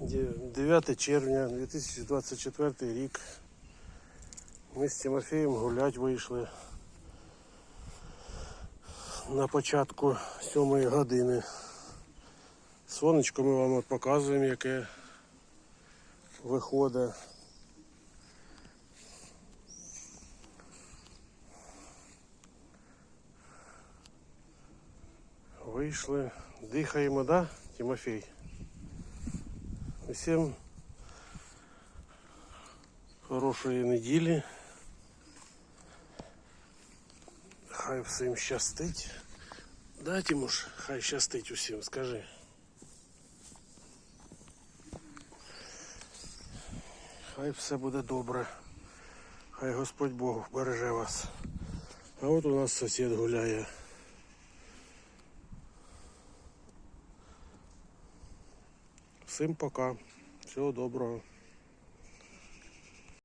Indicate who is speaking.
Speaker 1: 9 червня 2024 рік. Ми з Тимофієм гулять вийшли на початку 7 години. Сонечко ми вам от показуємо, яке виходить. Вийшли, дихаємо, да, Тимофій? Усім хорошої неділі. Хай всім щастить. Да, Тимуш, хай щастить усім, скажи. Хай все буде добре. Хай Господь Бог береже вас. А от у нас сусід гуляє. Всім пока. Всього доброго.